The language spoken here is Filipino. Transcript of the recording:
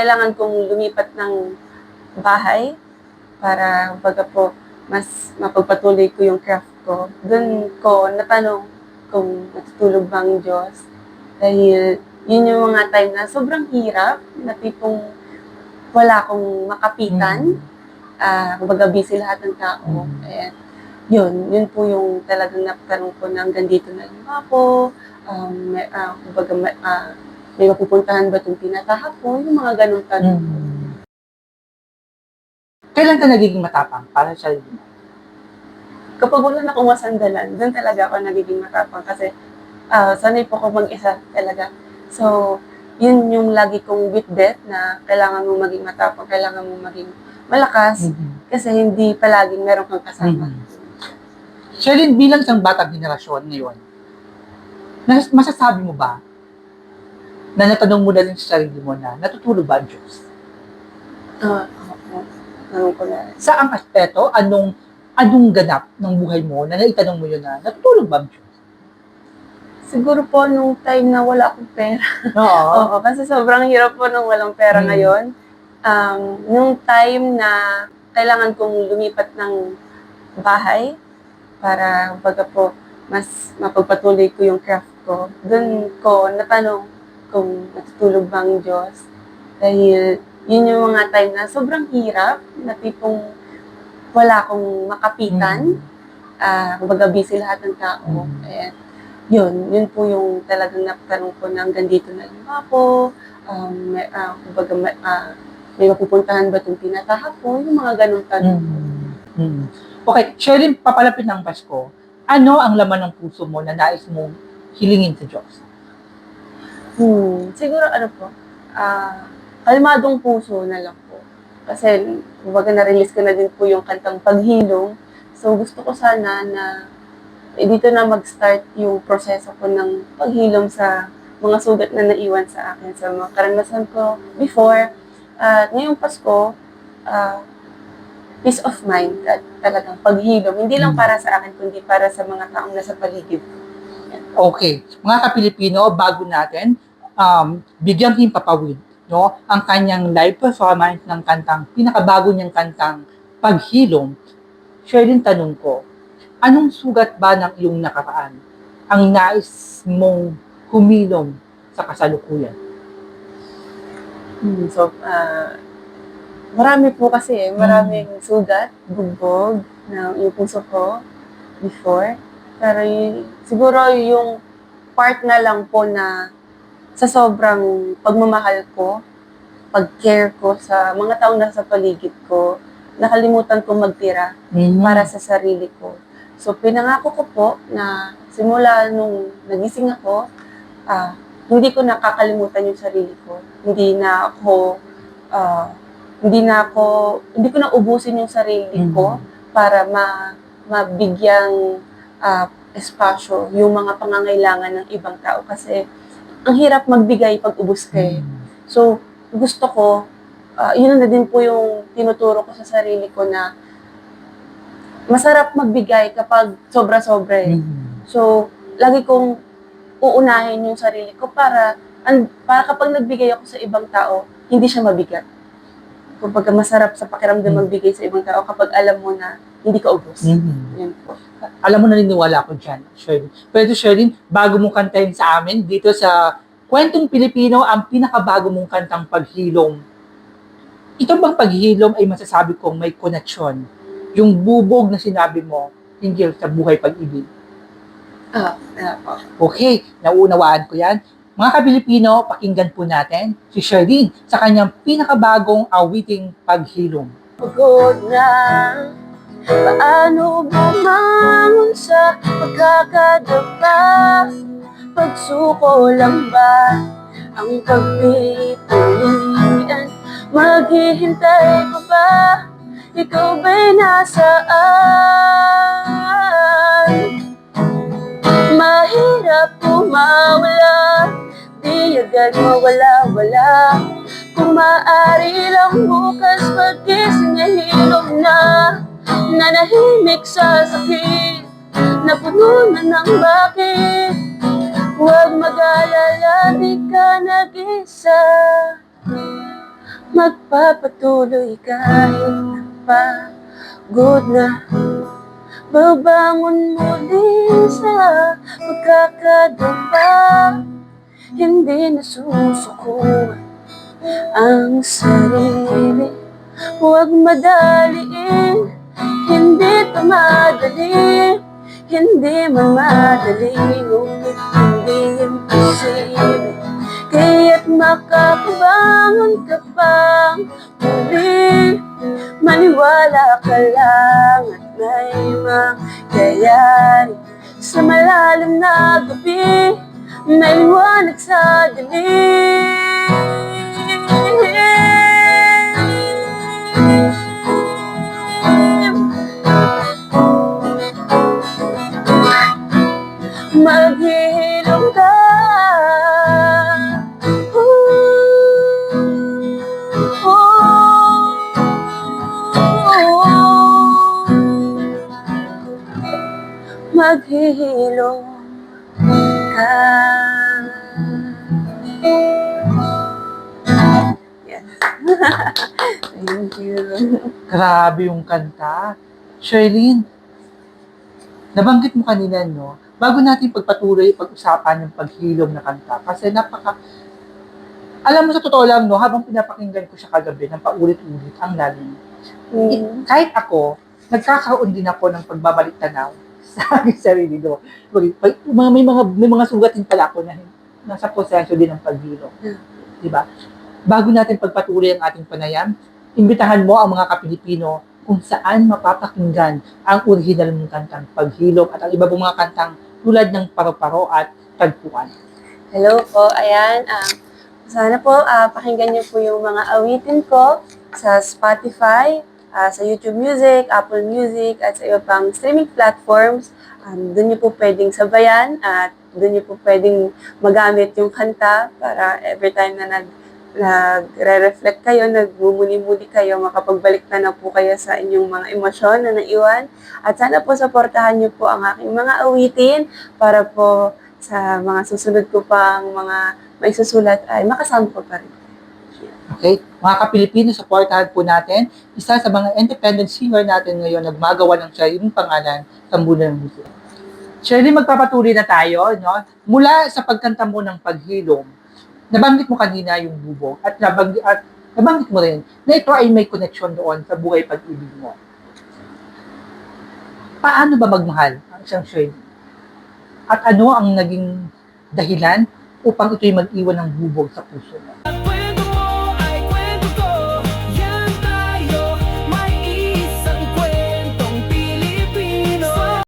kailangan kong lumipat ng bahay para baga po mas mapagpatuloy ko yung craft ko. Doon ko natanong kung natutulog ba ang Diyos. Dahil yun yung mga time na sobrang hirap, na tipong wala akong makapitan. Ah, kumbaga busy lahat ng tao. Mm. And yun, yun po yung talagang natanong ko na hanggang dito na lang ako. Um, may, ah, kumbaga, may, ah, may mapupuntahan ba itong tinatahak ko? Yung mga ganong tanong. Mm. Kailan ka nagiging matapang para mo? Kapag wala na akong masandalan, doon talaga ako nagiging matapang kasi ah, sanay po ako mag-isa talaga. So, yun yung lagi kong bitbit na kailangan mo maging matapang, kailangan mo maging malakas kasi hindi palaging meron kang kasama. Mhm. Sherilyn, bilang isang batang henerasyon ngayon, nas- masasabi mo ba na natanong mo na rin sa sarili mo na natutulog ba ang Diyos? Ko na. Sa ang aspeto, anong anong ganap ng buhay mo na naitanong mo yun na natutulog ba ang Diyos? Siguro po nung time na wala akong pera. Oo. Oo, kasi sobrang hirap po nung walang pera Mm. ngayon. Um, nung time na kailangan kong lumipat ng bahay para baga po mas mapagpatuloy ko yung craft ko. Doon ko natanong kung natutulog ba ang Diyos. Dahil yun yung mga time na sobrang hirap, na tipong wala akong makapitan. Mm. Ah, kumbaga busy lahat ng tao. Mm. And yun, yun po yung talagang natanong ko na hanggang dito na lang ako. Um, may, ah, kumbaga, may, ah, may mapupuntahan ba itong tinatahak ko? Yung mga ganong tanong. Mm. Mm. Okay, Sherilyn, papalapit ng Pasko, ano ang laman ng puso mo na nais mong hilingin sa Diyos? Hmm, siguro ano po, ah, kalmadong puso na lang po. Kasi, kumbaga na-release ko na din po yung kantang paghilong. So, gusto ko sana na eh, dito na mag-start yung proseso ko ng paghilom sa mga sugat na naiwan sa akin, sa mga karanasan ko before. At ngayong Pasko, ah, peace of mind at talagang paghilom. Hindi lang Mm. para sa akin, kundi para sa mga taong nasa paligid. Okay, mga Kapilipino, bago natin, um, bigyang himpapawid, no, ang kanyang live performance ng kantang, pinakabago niyang kantang, Paghilom. Sherilyn, tanong ko, anong sugat ba ng iyong nakaraan ang nais mong humilom sa kasalukuyan? Hmm, So, ah, marami po kasi eh. Maraming sugat, bugbog ng yung puso ko before. Pero y- siguro yung part na lang po na sa sobrang pagmamahal ko, pag-care ko sa mga taong nasa paligid ko, nakalimutan ko magtira para sa sarili ko. So, pinangako ko po na simula nung nagising ako, ah, hindi ko nakakalimutan yung sarili ko. Hindi na ako, ah, hindi na ako, hindi ko na ubusin yung sarili ko para ma, mabigyang ah, espasyo yung mga pangangailangan ng ibang tao. Kasi, ang hirap magbigay pag ubus ka eh. So, gusto ko, ah, yun na din po yung tinuturo ko sa sarili ko na masarap magbigay kapag sobra-sobra eh. So, lagi kong uunahin yung sarili ko para, an, para kapag nagbigay ako sa ibang tao, hindi siya mabigat. Kumbaga masarap sa pakiramdam Mm. magbigay sa ibang tao kapag alam mo na hindi ka ubos. Yan po. Alam mo, naniniwala ako dyan, Sherilyn. Pero Sherilyn, bago mong kantahin sa amin, dito sa Kwentong Pilipino, ang pinakabago mong kantang paghilom. Ito bang paghilom ay masasabi kong may koneksyon? Yung bubog na sinabi mo hinggil sa buhay pag-ibig. Ah, ah, po. Okay, nauunawaan ko yan. Mga ka-Pilipino, pakinggan po natin si Sherilyn sa kanyang pinakabagong awiting paghilom. Pagod na Paano bumangon sa pagkakadapa? Pagsuko lang ba Ang pagpipilian? Maghihintay pa ba? Ikaw ba'y nasaan? Mahirap Di agad mawala-wala Kung maaari lang bukas Pagkising ay hilom na. Nanahimik sa sakit Na puno na ng bakit. Huwag mag-alala, di ka nag-isa. Magpapatuloy kahit pagod na. Babangon muli sa pagkakadapa Hindi nasusuko ang sarili. Huwag madaliin, hindi ito madali. Hindi man madali, ngunit hindi imposible. Kaya't makakabangon ka pang muli. Maniwala ka lang at may mangyayari Sa malalim na gabi, may liwanag sa dilim. Maghihilom ka. Maghihilom Yes. Thank you. Grabe yung kanta. Sherlyn, nabanggit mo kanina, no? Bago natin pagpatuloy, pag-usapan yung paghilom na kanta. Kasi napaka... Alam mo, sa totoo lang, no, habang pinapakinggan ko siya kagabi ng paulit-ulit, ang lalim. Mm. Kahit ako, nagkakaroon din ako ng pagbabalik tanaw sa aking sarili, pag- mga, may, mga, may mga sugatin pala ako na nasa proseso din ng paghilom. Yeah. Di ba? Bago natin pagpatuloy ang ating panayam, imbitahan mo ang mga Kapilipino kung saan mapapakinggan ang original mong kantang paghilom at ang iba pang mga kantang tulad ng paro-paro at tagpuan. Hello po, ayan. ah, sana po ah, pakinggan niyo po yung mga awitin ko sa Spotify, ah, sa YouTube Music, Apple Music, at sa iba pang streaming platforms. Um, doon niyo po pwedeng sabayan at doon niyo po pwedeng magamit yung kanta para every time na nag nagre-reflect kayo, nagmumuli-muli kayo, makapagbalik na na po kayo sa inyong mga emosyon na naiwan. At sana po supportahan niyo po ang aking mga awitin para po sa mga susunod ko pang mga may susulat ay makasampo pa rin. Okay? Mga Kapilipino, supportahan po natin. Isa sa mga independent singer natin ngayon nagmagawa ng sariling pangalan sa mula ng musik. Shirley, magpapatuloy na tayo. No? Mula sa pagkanta mo ng paghilom, nabanggit mo kanina yung bubog at, nabanggit, at nabanggit mo rin na ito ay may connection doon sa buhay pag-ibig mo. Paano ba magmahal ang isang Shirley? At ano ang naging dahilan upang ito'y mag-iwan ng bubog sa puso mo?